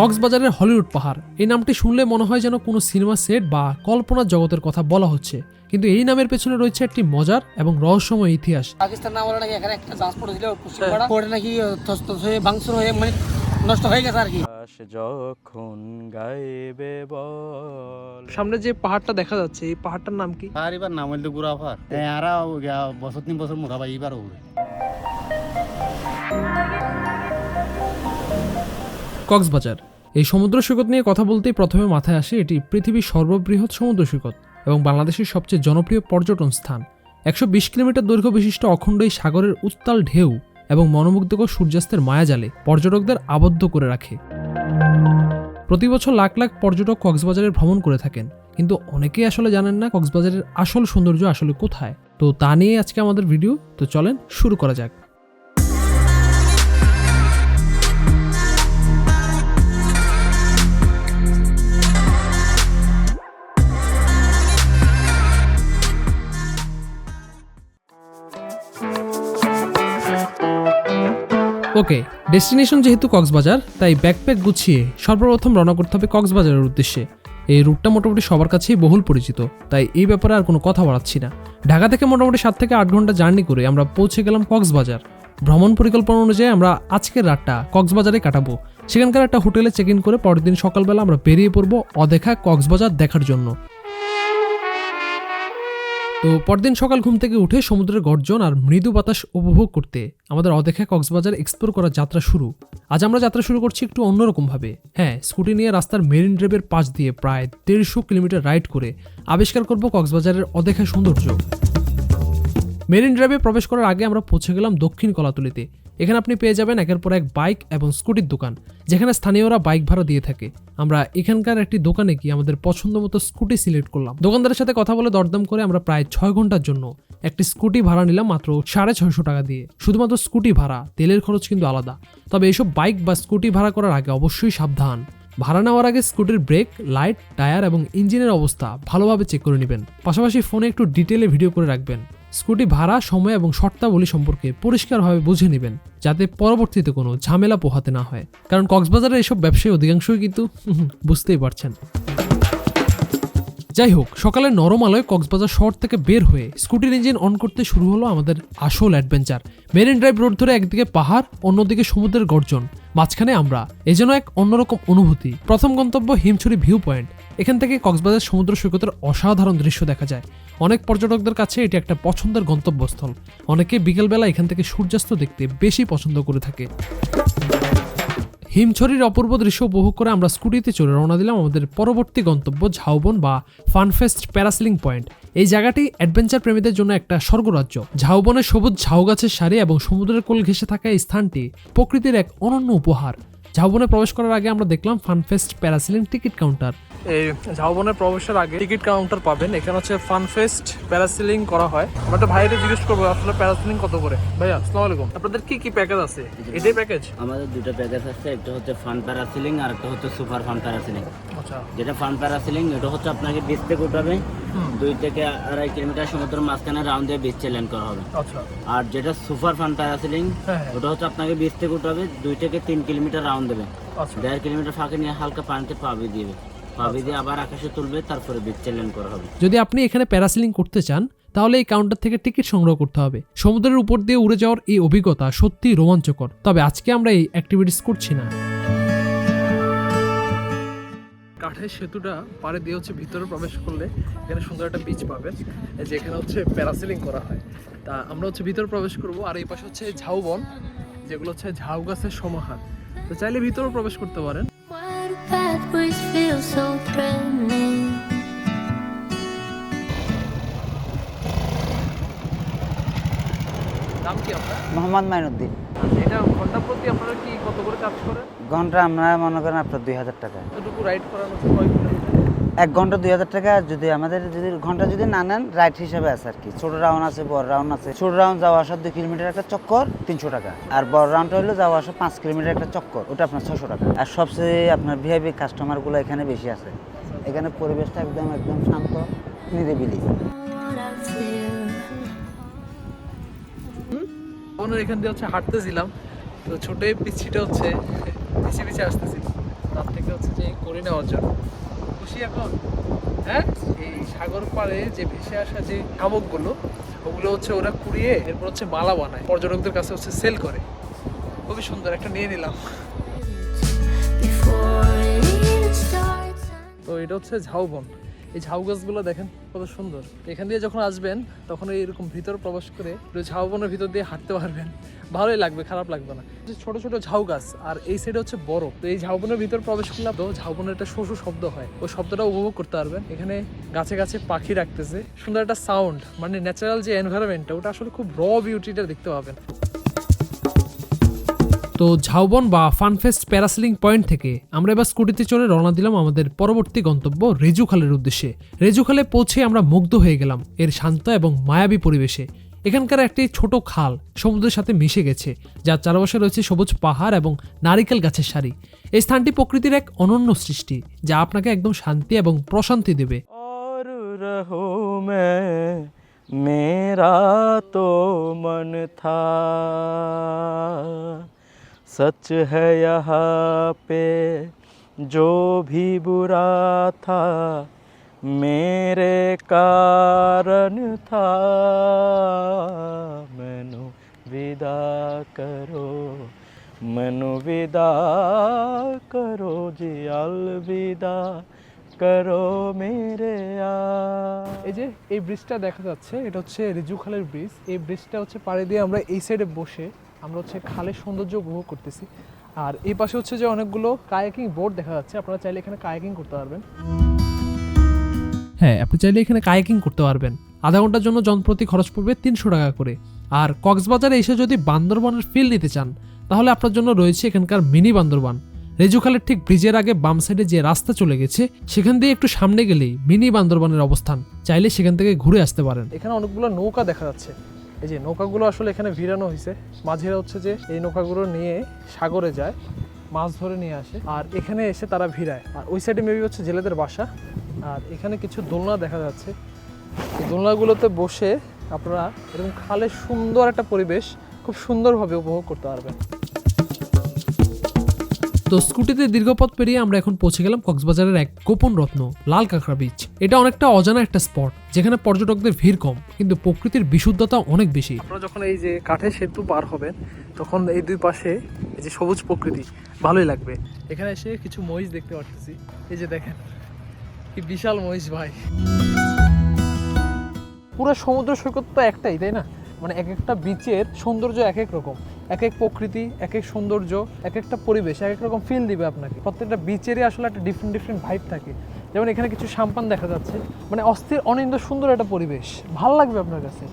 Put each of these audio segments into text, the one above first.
কক্সবাজারের হলিউড পাহাড়। এই নামটি শুনলে মনে হয় যেন কোনো সিনেমা সেট বা কল্পনার জগতের কথা বলা হচ্ছে। কিন্তু এই নামের পেছনে রয়েছে একটি মজার এবং রহস্যময় ইতিহাস। পাকিস্তান না বলে নাকি এখানে একটা জাহাজ পড়েছিল পশ্চিমপাড়া পড়ে নাকি হয়ে ভাঙচুর হয়ে মানে নষ্ট হয়ে গেছে আর কি। যখন গাইবে বল। সামনে যে পাহাড়টা দেখা যাচ্ছে এই পাহাড়টার নাম কি? আর এবার নাম হইলে গুড়া ফার আর বছর তিন বছর মোটা ভাই এবার ওরে কক্সবাজার। এই সমুদ্র সৈকত নিয়ে কথা বলতেই প্রথমে মাথায় আসে এটি পৃথিবীর সর্ববৃহৎ সমুদ্র সৈকত এবং বাংলাদেশের সবচেয়ে জনপ্রিয় পর্যটন স্থান। একশো বিশ কিলোমিটার দৈর্ঘ্য বিশিষ্ট অখণ্ড এই সাগরের উত্তাল ঢেউ এবং মনোমুগ্ধকর সূর্যাস্তের মায়াজালে পর্যটকদের আবদ্ধ করে রাখে। প্রতি বছর লাখ লাখ পর্যটক কক্সবাজারে ভ্রমণ করে থাকেন, কিন্তু অনেকেই আসলে জানেন না কক্সবাজারের আসল সৌন্দর্য আসলে কোথায়। তো তা নিয়ে আজকে আমাদের ভিডিও, তো চলেন শুরু করা যাক। ওকে, ডেস্টিনেশন যেহেতু কক্সবাজার, তাই ব্যাকপ্যাক গুছিয়ে সর্বপ্রথম রওনা করতে হবে কক্সবাজারের উদ্দেশ্যে। এই রুটটা মোটামুটি সবার কাছেই বহুল পরিচিত, তাই এই ব্যাপারে আর কোনো কথা বাড়াচ্ছি না। ঢাকা থেকে মোটামুটি সাত থেকে আট ঘণ্টা জার্নি করে আমরা পৌঁছে গেলাম কক্সবাজার। ভ্রমণ পরিকল্পনা অনুযায়ী আমরা আজকের রাতটা কক্সবাজারে কাটাবো। সেখানকার একটা হোটেলে চেক ইন করে পরের দিন সকালবেলা আমরা বেরিয়ে পড়ব অদেখা কক্সবাজার দেখার জন্য। তো পরদিন সকাল ঘুম থেকে উঠে সমুদ্রের গর্জন আর মৃদু বাতাস উপভোগ করতে আমাদের অদেখা কক্সবাজার এক্সপ্লোর করার যাত্রা শুরু। আজ আমরা যাত্রা শুরু করছি একটু অন্যরকমভাবে। হ্যাঁ স্কুটি নিয়ে রাস্তার মেরিন ড্রাইভের পাশ দিয়ে প্রায় দেড়শো কিলোমিটার রাইড করে আবিষ্কার করব কক্সবাজারের অদেখা সৌন্দর্য। মেরিন ড্রাইভে প্রবেশ করার আগে আমরা পৌঁছে গেলাম দক্ষিণ কলাতলিতে। এখানে আপনি পেয়ে যাবেন একের পর এক বাইক এবং স্কুটির দোকান, যেখানে স্থানীয়রা বাইক ভাড়া দিয়ে থাকে। আমরা এখানকার একটি দোকানে গিয়ে আমাদের পছন্দ মতো স্কুটি সিলেক্ট করলাম। দোকানদারের সাথে কথা বলে দরদাম করে আমরা প্রায় ছয় ঘণ্টার জন্য একটি স্কুটি ভাড়া নিলাম মাত্র সাড়ে ছয়শো টাকা দিয়ে। শুধুমাত্র স্কুটি ভাড়া, তেলের খরচ কিন্তু আলাদা। তবে এসব বাইক বা স্কুটি ভাড়া করার আগে অবশ্যই সাবধান। ভাড়া নেওয়ার আগে স্কুটির ব্রেক, লাইট, টায়ার এবং ইঞ্জিনের অবস্থা ভালোভাবে চেক করে নেবেন। পাশাপাশি ফোনে একটু ডিটেলে ভিডিও করে রাখবেন। স্কুটি ভাড়া, সময় এবং শর্তাবলী সম্পর্কে পরিষ্কারভাবে বুঝে নেবেন, যাতে পরবর্তীতে কোনো ঝামেলা পোহাতে না হয়। কারণ কক্সবাজারের এসব ব্যবসায়ী অধিকাংশই কিন্তু বুঝতেই পারছেন। যাই হোক, সকালে নরম আলোয় কক্সবাজার শহর থেকে বের হয়ে স্কুটির ইঞ্জিন অন করতে শুরু হলো আমাদের আসল অ্যাডভেঞ্চার মেরিন ড্রাইভ রোড ধরে একদিকে পাহাড়, অন্যদিকে সমুদ্রের গর্জন। মাঝখানে আমরা এই যেন এক অন্যরকম অনুভূতি। প্রথম গন্তব্য হিমছড়ি ভিউ পয়েন্ট এখান থেকে কক্সবাজার সমুদ্র সৈকতের অসাধারণ দৃশ্য দেখা যায়। অনেক পর্যটকদের কাছে এটি একটা পছন্দের গন্তব্যস্থল। অনেকে বিকেলবেলা এখান থেকে সূর্যাস্ত দেখতে বেশি পছন্দ করে থাকে। হিমছড়ির অপূর্ব দৃশ্য উপভোগ করে আমরা স্কুটিতে চলে রওনা দিলাম আমাদের পরবর্তী গন্তব্য ঝাউবন বা ফানফেস্ট প্যারাসিলিং পয়েন্ট। এই জায়গাটি অ্যাডভেঞ্চার প্রেমীদের জন্য একটা স্বর্গরাজ্য। ঝাউবনের সবুজ ঝাউ গাছের সারি এবং সমুদ্রের কোল ঘেঁষে থাকা এই স্থানটি প্রকৃতির এক অনন্য উপহার। ঝাউবনে প্রবেশ করার আগে আমরা দেখলাম ফানফেস্ট প্যারাসিলিং টিকিট কাউন্টার। এই ঝাউবনের প্রবেশের আগে টিকিট কাউন্টার পাবেন। এখানে হচ্ছে ফানফেস্ট প্যারাসিলিং করা হয়। আমরা একটা ভাইরে জিজ্ঞেস করব আসলে প্যারাসিলিং কত করে? ভাইয়া আসসালামু আলাইকুম। আপনাদের কি কি প্যাকেজ আছে? এটাই প্যাকেজ আমাদের দুটো প্যাকেজ আছে একটা হচ্ছে ফান প্যারাসিলিং আর একটা হচ্ছে সুপার ফান প্যারাসিলিং। আচ্ছা। যেটা ফান প্যারাসিলিং এটা হচ্ছে আপনাকে বিচ থেকে উঠাবে। দুই থেকে আড়াই কিলোমিটার সমুদ্রের মাঝখানে রাউন্ড দিয়ে বিচ চ্যালেঞ্জ করা হবে। আচ্ছা। আর যেটা সুপার ফান প্যারাসিলিং হ্যাঁ, হ্যাঁ। ওটা হচ্ছে আপনাকে বিচ থেকে উঠাবে। দুই থেকে তিন কিলোমিটার রাউন্ড দেবে। আচ্ছা। দেড় কিলোমিটার ফাঁকে নিয়ে হালকা পানিতে পাবি দিবে। পাবি দিয়ে আবার আকাশে তুলবে তারপরে বিচ চ্যালেঞ্জ করা হবে। যদি আপনি এখানে প্যারাসিলিং করতে চান তাহলে এই কাউন্টার থেকে টিকিট সংগ্রহ করতে হবে। সমুদ্রের উপর দিয়ে উড়ে যাওয়ার এই অভিজ্ঞতা সত্যিই রোমাঞ্চকর। তবে আজকে আমরা এই অ্যাক্টিভিটিস করছি না। কাঠের সেতুটা পাড়ে দিয়ে হচ্ছে ভিতরে প্রবেশ করলে এখানে সুন্দর একটা বিচ পাবেন যেখানে হচ্ছে প্যারাসিলিং করা হয়। তা আমরা হচ্ছে ভিতরে প্রবেশ করব আর এই পাশে হচ্ছে ঝাউবন। যেগুলো হচ্ছে ঝাউ গাছের সমাহার। তো চাইলে ভিতরেও প্রবেশ করতে পারেন। কি আপনার? মোহাম্মদ মাইনুদ্দিন। এটা ঘণ্টা প্রতি আপনারা কি কত করে চার্জ করেন ঘণ্টা আমরা মনে করেন আপনার দুই হাজার টাকা। এতটুকু রাইড করানো কয় এক ঘণ্টা দুই হাজার টাকা, যদি আমাদের যদি ঘণ্টা যদি না নেন রাইট হিসাবে আছে আর কি। ছোট রাউন্ড আছে, বড় রাউন্ড আছে। ছোট রাউন্ড যাওয়া আসার দুই কিলোমিটার একটা চক্কর, তিনশো টাকা। আর বড় রাউন্ডটা হলো যাওয়া আসা পাঁচ কিলোমিটার একটা চক্কর, ওটা আপনার ছশো টাকা। আর সবচেয়ে আপনার ভিআইপি কাস্টমারগুলো এখানে বেশি আছে। এখানে পরিবেশটা একদম একদম শান্ত, নিরিবিলি. ওনার এখান দিয়ে হচ্ছে হাঁটতেছিলাম, তো ছোট এই পিছিটা হচ্ছে, পিছিয়ে পিছিয়ে আসতেছিল তার থেকে হচ্ছে যে করে নেওয়ার জন্য। খুশি এখন? হ্যাঁ? এই সাগর পাড়ে যে ভেসে আসা যে শামুকগুলো ওগুলো হচ্ছে ওরা কুড়িয়ে এরপর হচ্ছে মালা বানায়। পর্যটকদের কাছে হচ্ছে সেল করে। খুবই সুন্দর একটা নিয়ে নিলাম. তো এটা হচ্ছে ঝাউবন। এই ঝাউ গাছগুলো দেখেন কত সুন্দর। এখান দিয়ে যখন আসবেন, তখন এরকম ভিতর প্রবেশ করে একটু ঝাউবনের ভিতর দিয়ে হাঁটতে পারবেন। ভালোই লাগবে, খারাপ লাগবে না। ছোট ছোট ঝাউ গাছ, আর এই সাইডে হচ্ছে বরফ তো এই ঝাউবনের ভিতর প্রবেশ করলে তো ঝাউবনের একটা শোষু শব্দ হয়। ওই শব্দটা উপভোগ করতে পারবেন। এখানে গাছে গাছে পাখি রাখতেছে। সুন্দর একটা সাউন্ড মানে ন্যাচারাল যে এনভায়রনমেন্টটা ওটা আসলে খুব র বিউটিটা দেখতে পাবেন। তো ঝাউবন বা ফানফেস্ট প্যারাসেলিং পয়েন্ট থেকে আমরা এবার স্কুটিতে চড়ে রওনা দিলাম আমাদের পরবর্তী গন্তব্য রেজুখালের উদ্দেশ্যে। রেজুখালে পৌঁছে আমরা মুগ্ধ হয়ে গেলাম এর শান্ত এবং মায়াবী পরিবেশে। এখানকার একটি ছোট খাল সমুদ্রের সাথে মিশে গেছে, যার চারপাশে রয়েছে সবুজ পাহাড় এবং নারিকেল গাছের সারি। এই স্থানটি প্রকৃতির এক অনন্য সৃষ্টি, যা আপনাকে একদম শান্তি এবং প্রশান্তি দেবে। মেরা তো মন থা सच है यहाँ पे जो भी बुरा था मेरे कारण था मैनू विदा करो मैनू विदा करो जी अलविदा করো মেরে এই যে এই ব্রিজটা দেখা যাচ্ছে এটা হচ্ছে রিজু খালের ব্রিজ এই ব্রিজটা হচ্ছে পাড়ে দিয়ে আমরা এই সাইডে বসে আমরা হচ্ছে খালের সৌন্দর্য উপভোগ করতেছি। আর এই পাশে হচ্ছে যে অনেকগুলো কায়াকিং বোর্ড দেখা যাচ্ছে। আপনারা চাইলে এখানে কায়াকিং করতে পারবেন। হ্যাঁ আপনি চাইলে এখানে কায়াকিং করতে পারবেন। আধা ঘণ্টার জন্য জনপ্রতি খরচ পড়বে তিনশো টাকা করে। আর কক্সবাজারে এসে যদি বান্দরবানের ফিল নিতে চান তাহলে আপনার জন্য রয়েছে এখানকার মিনি বান্দরবান। রেজুখালের ঠিক ব্রিজের আগে বাম সাইডে যে রাস্তা চলে গেছে সেখান দিয়ে একটু সামনে গেলেই মিনি বান্দরবানের অবস্থান। চাইলে সেখান থেকে ঘুরে আসতে পারেন। এখানে অনেকগুলো নৌকা দেখা যাচ্ছে। এই যে নৌকাগুলো আসলে এখানে ভিড়ানো হয়েছে মাঝিরা হচ্ছে যে এই নৌকাগুলো নিয়ে সাগরে যায়, মাছ ধরে নিয়ে আসে, আর এখানে এসে তারা ভিড়ায়। আর ওই সাইডে মেবি হচ্ছে জেলেদের বাসা। আর এখানে কিছু দোলনা দেখা যাচ্ছে। এই দোলনাগুলোতে বসে আপনারা এরকম খালে সুন্দর একটা পরিবেশ, খুব সুন্দরভাবে উপভোগ করতে পারবেন। তো স্কুটিতে দীর্ঘ পথ পেরিয়ে আমরা এখন পৌঁছে গেলাম কক্সবাজারের এক গোপন রত্ন, লাল কাঁকড়া বিচ এটা অনেকটা অজানা একটা স্পট যেখানে পর্যটকদের ভিড় কম, কিন্তু প্রকৃতির বিশুদ্ধতা অনেক বেশি। আপনারা যখন এই যে কাঠের সেতু পার হবেন, তখন এই দুই পাশে এই যে সবুজ প্রকৃতি, ভালোই লাগবে। এখানে এসে কিছু মহিষ দেখতে পারতেছি। এই যে দেখেন, কি বিশাল মহিষ ভাই। পুরো সমুদ্র সৈকত তো একটাই, তাই না? মানে এক একটা বিচের সৌন্দর্য এক এক রকম। এক এক প্রকৃতি এক এক সৌন্দর্য এক একটা পরিবেশ এক এক রকম ফিল দিবে আপনাকে। প্রত্যেকটা বিচেরই আসলে একটা ডিফারেন্ট ডিফারেন্ট ভাইব থাকে। যেমন এখানে কিছু সাম্পান দেখা যাচ্ছে। মানে অস্থির, অনিন্দ, সুন্দর একটা পরিবেশ। ভালো লাগবে আপনার কাছে?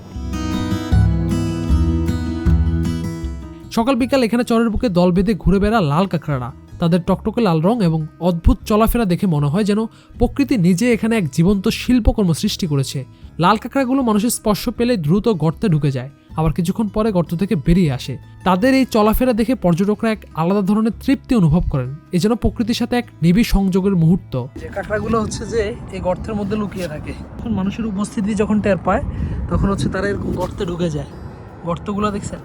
সকাল বিকাল এখানে চরের বুকে দল বেঁধে ঘুরে বেড়া লাল কাঁকড়ারা। তাদের টকটকে লাল রং এবং অদ্ভুত চলাফেরা দেখে মনে হয় যেন প্রকৃতি নিজে এখানে এক জীবন্ত শিল্পকর্ম সৃষ্টি করেছে। লাল কাঁকড়াগুলো মানুষের স্পর্শ পেলে দ্রুত গর্তে ঢুকে যায়। আবার কিছুক্ষণ পরে গর্ত থেকে বেরিয়ে আসে। তাদের এই চলাফেরা দেখে পর্যটকরা এক আলাদা ধরনের তৃপ্তি অনুভব করেন। এ যেন প্রকৃতির সাথে এক নিবিড় সংযোগের মুহূর্ত। যে কাঁকড়াগুলো হচ্ছে যে এই গর্তের মধ্যে লুকিয়ে থাকে। তখন মানুষের উপস্থিতি যখন টের পায় তখন হচ্ছে তারা এরকম গর্তে ঢুকে যায়। গর্তগুলো দেখছেন?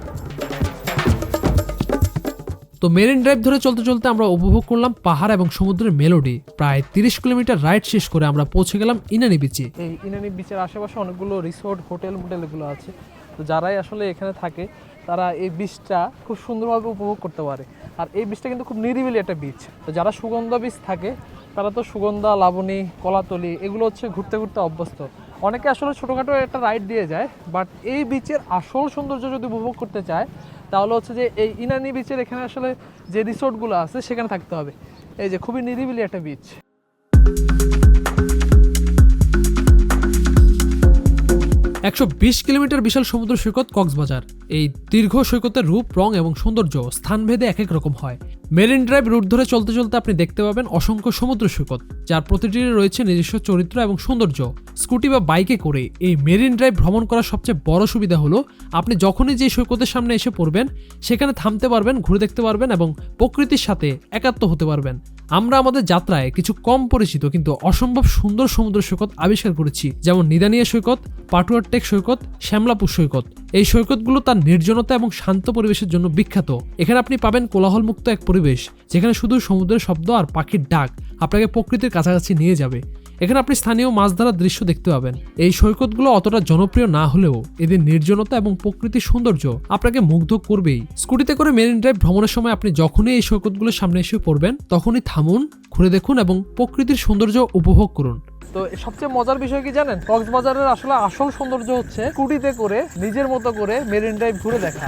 তো মেরিন ড্রাইভ ধরে চলতে চলতে আমরা উপভোগ করলাম পাহাড় এবং সমুদ্রের মেলোডি। প্রায় তিরিশ কিলোমিটার রাইড শেষ করে আমরা পৌঁছে গেলাম ইনানি বিচে। এই ইনানি বিচের আশেপাশে অনেকগুলো রিসোর্ট হোটেল মোটেল এগুলো আছে। তো যারাই আসলে এখানে থাকে, তারা এই বীজটা খুব সুন্দরভাবে উপভোগ করতে পারে। আর এই বীজটা কিন্তু খুব নিরিবিলি একটা বীজ। তো যারা সুগন্ধা বীজ থাকে, তারা তো সুগন্ধা, লাবণী, কলাতলি এগুলো হচ্ছে ঘুরতে ঘুরতে অভ্যস্ত। অনেকে আসলে ছোটোখাটো একটা রাইড দিয়ে যায় বাট এই বিচের আসল সৌন্দর্য যদি উপভোগ করতে চায়, তাহলে হচ্ছে যে এই ইনানি বিচের এখানে আসলে যে রিসোর্টগুলো আছে, সেখানে থাকতে হবে। এই যে খুবই নিরিবিলি একটা বিচ একশো বিশ কিলোমিটার বিশাল সমুদ্র সৈকত কক্সবাজার। এই দীর্ঘ সৈকতের রূপ, রং এবং সৌন্দর্য স্থানভেদে এক এক রকম হয়। মেরিন ড্রাইভ রুট ধরে চলতে চলতে আপনি দেখতে পাবেন অসংখ্য সমুদ্র সৈকত, যার প্রতিটির রয়েছে নিজস্ব চরিত্র এবং সৌন্দর্য। স্কুটি বা বাইকে করে এই মেরিন ড্রাইভ ভ্রমণ করার সবচেয়ে বড় সুবিধা হলো, আপনি যখনই যে সৈকতের সামনে এসে পড়বেন, সেখানে থামতে পারবেন, ঘুরে দেখতে পারবেন এবং প্রকৃতির সাথে একাত্ম হতে পারবেন। আমরা আমাদের যাত্রায় কিছু কম পরিচিত কিন্তু অসম্ভব সুন্দর সমুদ্র সৈকত আবিষ্কার করেছি, যেমন নিদানিয়া সৈকত পাটুয়ারটেক সৈকত, শ্যামলাপুর সৈকত। এই সৈকতগুলো তার নির্জনতা এবং শান্ত পরিবেশের জন্য বিখ্যাত। এখানে আপনি পাবেন কোলাহলমুক্ত এক পরিবেশ, যেখানে শুধু সমুদ্রের শব্দ আর পাখির ডাক আপনাকে প্রকৃতির কাছাকাছি নিয়ে যাবে। এখানে আপনি স্থানীয় মাছ ধরার দৃশ্য দেখতে পাবেন। এই সৈকতগুলো অতটা জনপ্রিয় না হলেও এদের নির্জনতা এবং প্রকৃতির সৌন্দর্য আপনাকে মুগ্ধ করবেই। স্কুটিতে করে মেরিন ড্রাইভ ভ্রমণের সময় আপনি যখনই এই সৈকতগুলোর সামনে এসে পড়বেন, তখনই থামুন, ঘুরে দেখুন এবং প্রকৃতির সৌন্দর্য উপভোগ করুন। তো সবচেয়ে মজার বিষয় কি জানেন? কক্সবাজারের আসলে আসল সৌন্দর্য হচ্ছে স্কুটিতে করে নিজের মতো করে মেরিন ড্রাইভ ঘুরে দেখা।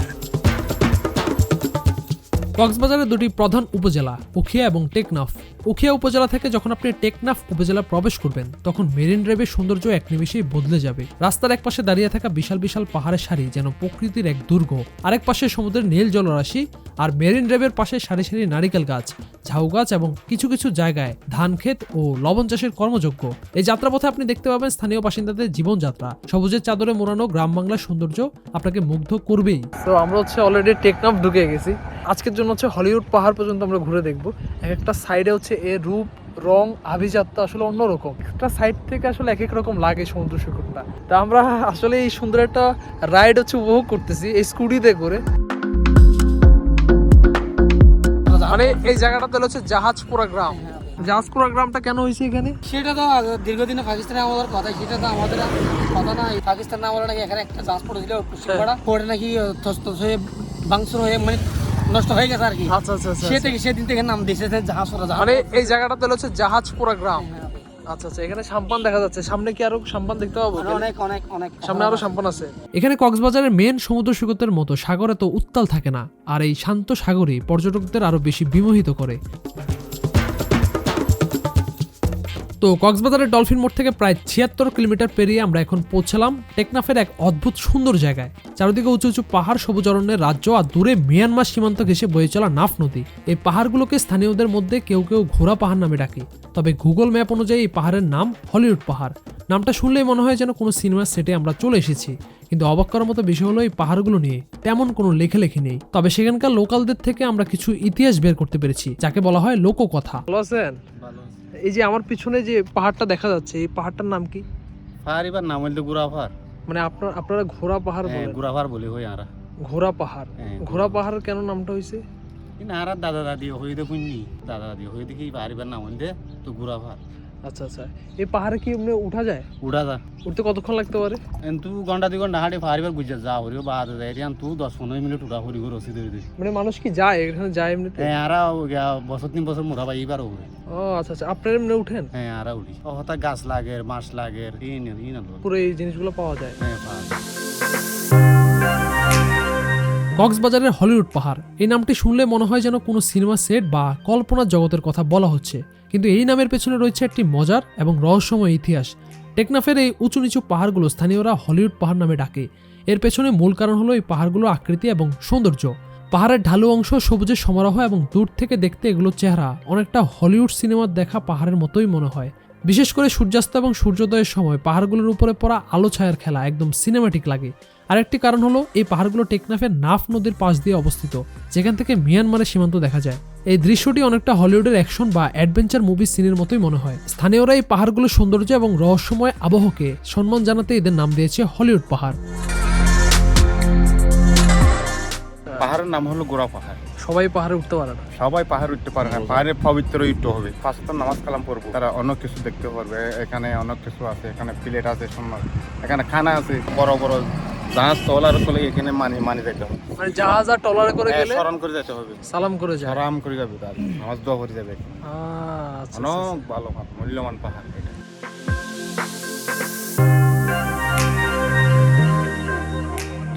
কক্সবাজারের দুটি প্রধান উপজেলা, উখিয়া এবং টেকনাফ। উখিয়া উপজেলা থেকে যখন আপনি টেকনাফ উপজেলা প্রবেশ করবেন, তখন মেরিন ড্রাইভের সৌন্দর্য এক নিমেষেই বদলে যাবে। রাস্তার এক পাশে দাঁড়িয়ে থাকা বিশাল বিশাল পাহাড়ের সারি যেন প্রকৃতির এক দুর্গ। আরেক পাশে সমুদ্রের নীল জলরাশি আর মেরিন ড্রাইভের পাশে সারি সারি নারিকেল গাছ, ঝাউ গাছ এবং কিছু কিছু জায়গায় ধান ক্ষেত ও লবণ চাষের কর্মযোগ্য। এই যাত্রাপথে আপনি দেখতে পাবেন স্থানীয় বাসিন্দাদের জীবনযাত্রা। সবুজের চাদরে মোড়ানো গ্রাম বাংলার সৌন্দর্য আপনাকে মুগ্ধ করবেই। তো আমরা হচ্ছে অলরেডি টেকনাফ ঢুকে গেছি। আজকের জন্য হচ্ছে হলিউড পাহাড় পর্যন্ত আমরা ঘুরে দেখব। এক একটা সাইডে হচ্ছে এর রূপ রং আভিজাত্য আসলে অন্যরকম। একটা সাইড থেকে আসলে এক এক রকম লাগে সমুদ্র সৈকতটা তা আমরা আসলে এই সুন্দর একটা রাইড হচ্ছে উপভোগ করতেছি এই স্কুটিতে করে। মানে এই জায়গাটাতে হচ্ছে জাহাজপুরা গ্রাম। জাহাজপুরা গ্রামটা কেন হয়েছে এখানে? সেটা তো দীর্ঘদিনে পাকিস্তানে আমাদের কথা সেটা তো আমাদের কথা না পাকিস্তান আমলে নাকি এখানে একটা জাহাজ পড়েছিল পশ্চিমপাড়া। পড়ে নাকি থস্তস হয়ে বাংসুর হয়ে মানে নষ্ট হয়ে গেছে আর কি। আচ্ছা আচ্ছা আচ্ছা সে থেকে সেদিন থেকে নাম দিয়েছে জাহাজপুরা জাহাজ মানে এই জায়গাটাতে হচ্ছে জাহাজপুরা গ্রাম। আচ্ছা আচ্ছা এখানে সাম্পান দেখা যাচ্ছে। সামনে কি আরও সাম্পান দেখতে পাবো? অনেক অনেক অনেক। সামনে আরও সাম্পান আছে। এখানে কক্সবাজারের মেন সমুদ্র সৈকতের মতো সাগরে তো উত্তাল থাকে না আর এই শান্ত সাগরই পর্যটকদের আরও বেশি বিমোহিত করে। তো কক্সবাজারের ডলফিন মোড় থেকে প্রায় ছিয়াত্তর কিলোমিটার পেরিয়ে আমরা এখন পৌঁছালাম টেকনাফের এক অদ্ভুত সুন্দর জায়গায়। চারিদিকে উঁচু উঁচু পাহাড় সবুজ অরণ্যের রাজ্য আর দূরে মিয়ানমার সীমান্ত ঘেঁষে বয়ে চলা নাফ নদী। এই পাহাড়গুলোকে স্থানীয়দের মধ্যে কেউ কেউ ঘোড়া পাহাড় নামে ডাকে। তবে গুগল ম্যাপ অনুযায়ী এই পাহাড়ের নাম হলিউড পাহাড়। নামটা শুনলেই মনে হয় যেন কোনো সিনেমার সেটে আমরা চলে এসেছি। কিন্তু অবাক করার মতো বিষয় হলো এই পাহাড়গুলো নিয়ে তেমন কোনো লেখালেখি নেই। তবে সেখানকার লোকালদের থেকে আমরা কিছু ইতিহাস বের করতে পেরেছি যাকে বলা হয় লোককথা। ভালো আছেন? এই যে আমার পিছনে যে পাহাড়টা দেখা যাচ্ছে এই পাহাড়টার নাম কি? পাহাড় এবার নাম হইল পাহাড়। মানে আপনার আপনারা ঘোড়া পাহাড় বলে বলেন। পাহাড় বলি হই আরা ঘোড়া পাহাড়। হ্যাঁ, ঘোড়া পাহাড়। কেন নামটা হইছে? না আর দাদা দাদি হই দে নি দাদা দাদি হইতে কি পাহাড়ি বা নাম হইলে তো গুড়াফার আচ্ছা আচ্ছা। এই পাহাড়ে কি এমনি উঠা যায়? উঠা যা উঠতে কতক্ষণ লাগতে পারে? তু ঘণ্টা দুই ঘণ্টা হাঁটে পাহাড় এবার গুজা যা হরিও বাদ যায় এরিয়ান তু দশ পনেরো মিনিট উঠা হরি করে রসি ধরে। মানে মানুষ কি যায়? এখানে যায় এমনি হ্যাঁ আরা বছর তিন বছর মোটা পাই এবার হবে ও আচ্ছা আচ্ছা। আপনার এমনি উঠেন? হ্যাঁ আরা উঠি। ও হতা গাছ লাগে মাছ লাগে ইন ইন পুরো এই জিনিসগুলো পাওয়া যায়। হ্যাঁ পাহাড় কক্সবাজারের হলিউড পাহাড়। এই নামটি শুনলে মনে হয় যেন কোনো সিনেমা সেট বা কল্পনার জগতের কথা বলা হচ্ছে। কিন্তু এই নামের পেছনে রয়েছে একটি মজার এবং রহস্যময় ইতিহাস। টেকনাফের এই উঁচু নিচু পাহাড়গুলো স্থানীয়রা হলিউড পাহাড় নামে ডাকে। এর পেছনে মূল কারণ হলো এই পাহাড়গুলোর আকৃতি এবং সৌন্দর্য। পাহাড়ের ঢালু অংশ সবুজের সমারোহ এবং দূর থেকে দেখতে এগুলোর চেহারা অনেকটা হলিউড সিনেমার দেখা পাহাড়ের মতোই মনে হয়। বিশেষ করে সূর্যাস্ত এবং সূর্যোদয়ের সময় পাহাড়গুলোর উপরে পড়া আলো ছায়ার খেলা একদম সিনেমাটিক লাগে। আরেকটি কারণ হলো, এই পাহাড়গুলো টেকনাফের নাফ নদীর পাশ দিয়ে অবস্থিত, যেখান থেকে মিয়ানমারের সীমান্ত দেখা যায়। এই দৃশ্যটি অনেকটা হলিউডের অ্যাকশন বা অ্যাডভেঞ্চার মুভি সিনের মতোই মনে হয়। স্থানীয়রা এই পাহাড়গুলোর সৌন্দর্য এবং রহস্যময় আবহকে সম্মান জানাতে এদের নাম দিয়েছে হলিউড পাহাড়। পাহাড়ের নাম হলো গোড়া পাহাড়। সবাই পাহাড়ে উঠতে পারে না। সবাই পাহাড় উঠতে পারে না। পাহাড়ে পবিত্র উঠতে হবে। ফার্স্ট তো নামাজ কালাম পড়ব। তারা অনেক কিছু দেখতে পারবে। এখানে অনেক কিছু আছে। এখানে প্লেট আছে সুন্দর। এখানে খানা আছে। বড় বড় জাহাজ টলার তলে এখানে মানি মানি যেতে হবে। মানে জাহাজ আর টলারে করে হ্যাঁ, গেলে স্মরণ করে যেতে হবে। সালাম করে যায়। আরাম করে যাবে তার। নামাজ দোয়া করে যাবে। আহ, আচ্ছা, আচ্ছা, অনেক ভালো মূল্যবান পাহাড় এটা।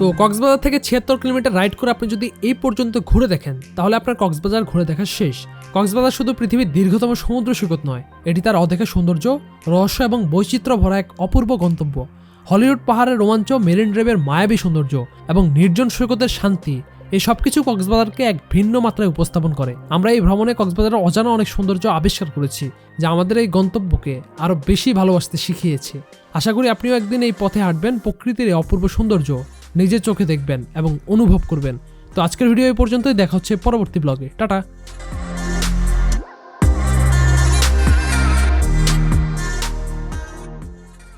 তো কক্সবাজার থেকে ছিয়াত্তর কিলোমিটার রাইড করে আপনি যদি এই পর্যন্ত ঘুরে দেখেন, তাহলে আপনার কক্সবাজার ঘুরে দেখা শেষ। কক্সবাজার শুধু পৃথিবীর দীর্ঘতম সমুদ্র সৈকত নয়, এটি তার অদেখা সৌন্দর্য, রহস্য এবং বৈচিত্র্য ভরা এক অপূর্ব গন্তব্য। হলিউড পাহাড়ের রোমাঞ্চ, মেরিন ড্রাইভের মায়াবী সৌন্দর্য এবং নির্জন সৈকতের শান্তি, এই সব কিছু কক্সবাজারকে এক ভিন্ন মাত্রায় উপস্থাপন করে। আমরা এই ভ্রমণে কক্সবাজারের অজানা অনেক সৌন্দর্য আবিষ্কার করেছি, যা আমাদের এই গন্তব্যকে আরও বেশি ভালোবাসতে শিখিয়েছে। আশা করি আপনিও একদিন এই পথে হাঁটবেন, প্রকৃতির এই অপূর্ব সৌন্দর্য। নিজের চোখে দেখবেন এবং অনুভব করবেন। তো আজকের ভিডিও এই পর্যন্তই। দেখা হচ্ছে পরবর্তী ব্লগে টাটা।